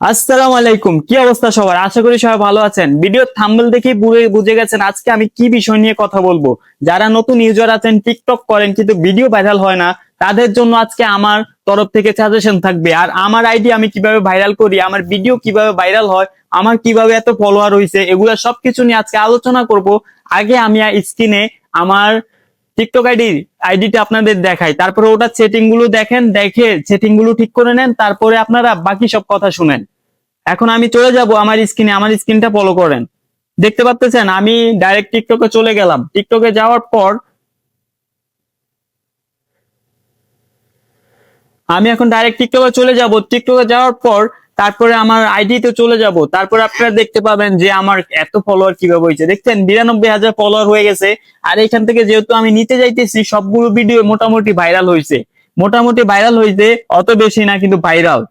আসসালামু আলাইকুম। কি অবস্থা সবার? আশা করি সবাই ভালো আছেন। ভিডিও থাম্বনেল দেখে বুঝে বুঝে গেছেন আজকে আমি কি বিষয় নিয়ে কথা বলব। যারা নতুন ইউজার আছেন টিকটক করেন, কিন্তু ভিডিও ভাইরাল হয় না, তাদের জন্য আজকে আমার তরফ থেকে সাজেশন থাকবে। আর আমার আইডি আমি কীভাবে ভাইরাল করি, আমার ভিডিও কীভাবে ভাইরাল হয়, আমার কীভাবে এত ফলোয়ার হয়েছে এগুলা সবকিছু নিয়ে আজকে আলোচনা করব। আগে আমি স্ক্রিনে আমার টিকটক আইডি আইডিটা আপনাদের দেখাই। তারপরে ওটা সেটিংগুলো দেখেন, দেখে সেটিংগুলো ঠিক করে নেন, তারপরে আপনারা বাকি সব কথা শুনেন। এখন আমি চলে যাব আমার স্ক্রিনে আমার স্ক্রিনটা ফলো করেন। দেখতে পাচ্ছেন আমি ডাইরেক্ট টিকটকে চলে গেলাম। টিকটকে যাওয়ার পর আমি এখন ডাইরেক্ট টিকটকে চলে যাব। টিকটকে যাওয়ার পর তারপরে আমার আইডি আইডিতে চলে যাব। তারপরে আপনারা দেখতে পাবেন যে আমার এত ফলোয়ার কীভাবে হয়েছে। দেখছেন, বিরানব্বই হাজার ফলোয়ার হয়ে গেছে। আর এখান থেকে যেহেতু আমি নিতে যাইতেছি, সবগুলো ভিডিও মোটামুটি ভাইরাল হয়েছে। মোটামুটি ভাইরাল হয়েছে, অত বেশি না, কিন্তু ভাইরাল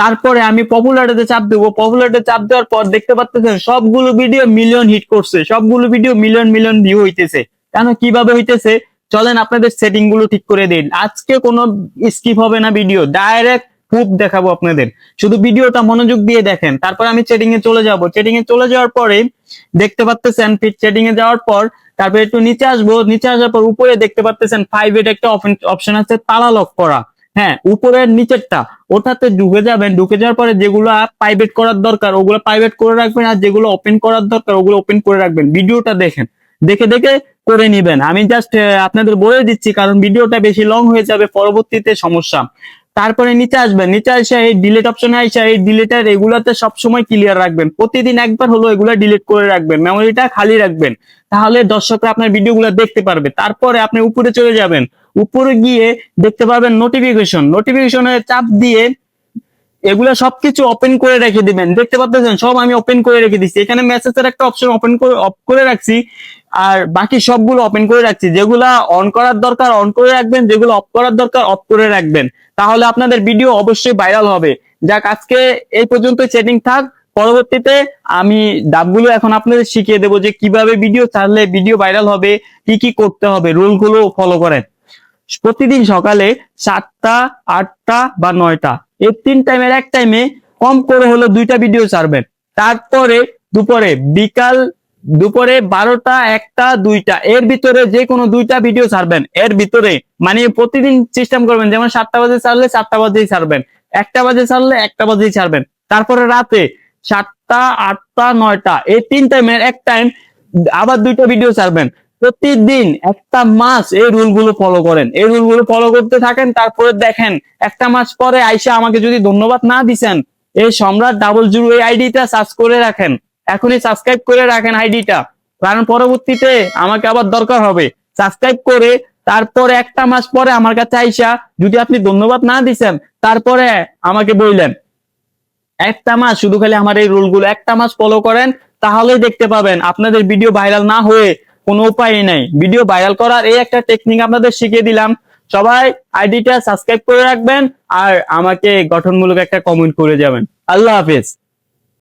তারপরে আমি পপুলারিতে চাপ দেবো। পপুলারিতে চাপ দেওয়ার পর দেখতে পাচ্ছেন সবগুলো ভিডিও মিলিয়ন হিট করছে। সবগুলো ভিডিও মিলিয়ন মিলিয়ন ভিউ হইতেছে। কেন, কীভাবে হইতেছে? চলেন আপনাদের সেটিংগুলো ঠিক করে দিন। আজকে কোনো স্কিপ হবে না ভিডিও ডাইরেক্ট প্রুফ দেখাবো আপনাদের। শুধু ভিডিওটা মনোযোগ দিয়ে দেখেন। তারপর আমি সেটিং এ চলে যাব। সেটিং এ চলে যাওয়ার পরে দেখতে পাচ্ছেন ফিট সেটিং এ যাওয়ার পর তারপরে একটু নিচে আসব। নিচে আসার পর উপরে দেখতে পাচ্ছেন ফাইভ এর একটা অপশন আছে তালা লক করা। হ্যাঁ উপরের নিচেরটা, ওটাতে ঢুকে যাবেন। ঢুকে যাওয়ার পরে যেগুলো প্রাইভেট করার দরকার, ওগুলো প্রাইভেট করে রাখবেন আর যেগুলো ওপেন করার দরকার, ওগুলো ওপেন করে রাখবেন। ভিডিওটা দেখেন। দেখে দেখে করে নিবেন। আমি জাস্ট আপনাদের বলে দিচ্ছি, কারণ ভিডিওটা বেশি লং হয়ে যাবে, পরবর্তীতে সমস্যা। তারপরে নিচে আসবেন, নিচে এসে এই ডিলেট অপশনে এসে এই ডিলিটের এগুলাতে সবসময় ক্লিয়ার রাখবেন। প্রতিদিন একবার হলো এগুলা ডিলিট করে রাখবেন মেমোরিটা খালি রাখবেন। তাহলে দর্শকরা আপনার ভিডিওগুলো দেখতে পারবে। তারপরে আপনি উপরে চলে যাবেন। উপরে গিয়ে দেখতে পারবেন নোটিফিকেশন নোটিফিকেশনের চাপ দিয়ে এগুলা সবকিছু ওপেন করে রেখে দিবেন। দেখতে পাচ্ছেন? সব আমি ওপেন করে রেখে দিচ্ছি। এখানে মেসেজের একটা অপশন ওপেন করে অফ করে রাখছি। আর বাকি সবগুলো ওপেন করে রাখছি। যেগুলা অন করার দরকার অন করে রাখবেন। যেগুলো অফ করার দরকার অফ করে রাখবেন। তাহলে আপনাদের ভিডিও অবশ্যই ভাইরাল হবে। যাক, আজকে এই পর্যন্ত সেটিং থাক। পরবর্তীতে আমি ডাবগুলো এখন আপনাদের শিখিয়ে দেবো যে কীভাবে ভিডিও ছাড়লে ভিডিও ভাইরাল হবে, কি কি করতে হবে, রুলগুলো ফলো করেন। প্রতিদিন সকালে সাতটা, আটটা বা নয়টা, এই তিন টাইমের এক টাইমে কম করে হলো দুইটা ভিডিও ছাড়বেন। তারপরে দুপুরে, বিকাল দুপুরে বারোটা, একটা, দুইটা। এর ভিতরে যে কোনো দুইটা ভিডিও ছাড়বেন। এর ভিতরে মানে প্রতিদিন সিস্টেম করবেন। যেমন সাতটা বাজে ছাড়লে সাতটা বাজেই ছাড়বেন। একটা বাজে ছাড়লে একটা বাজেই ছাড়বেন। তারপরে রাতে সাতটা, আটটা, নয়টা, এই তিন টাইমের এক টাইম আবার দুইটা ভিডিও ছাড়বেন। প্রতিদিন একটা মাস এই রুলগুলো ফলো করেন। এই রুলগুলো ফলো করতে থাকেন, তারপরে দেখেন, একটা মাস পরে আইসা আমাকে যদি ধন্যবাদ না দিছেন, এই সম্রাট ডাবল জিরো এই আইডিটা সার্চ করে রাখেন। এখনই সাবস্ক্রাইব করে রাখেন আইডিটা। কারণ পরবর্তীতে আমাকে আবার দরকার হবে। সাবস্ক্রাইব করে তারপরে একটা মাস পরে আমার কাছে আইসা যদি আপনি ধন্যবাদ না দিছেন, তারপরে আমাকে বললেন। একটা মাস শুধু খালি আমার এই রুলগুলো একটা মাস ফলো করেন, তাহলেই দেখতে পাবেন আপনাদের ভিডিও ভাইরাল না হয়ে কোনো উপায় নেই। ভিডিও ভাইরাল করার এই একটা টেকনিক আপনাদের শিখিয়ে দিলাম। সবাই আইডিটা সাবস্ক্রাইব করে রাখবেন আর আমাকে গঠনমূলক একটা কমেন্ট করে যাবেন। আল্লাহ হাফেজ।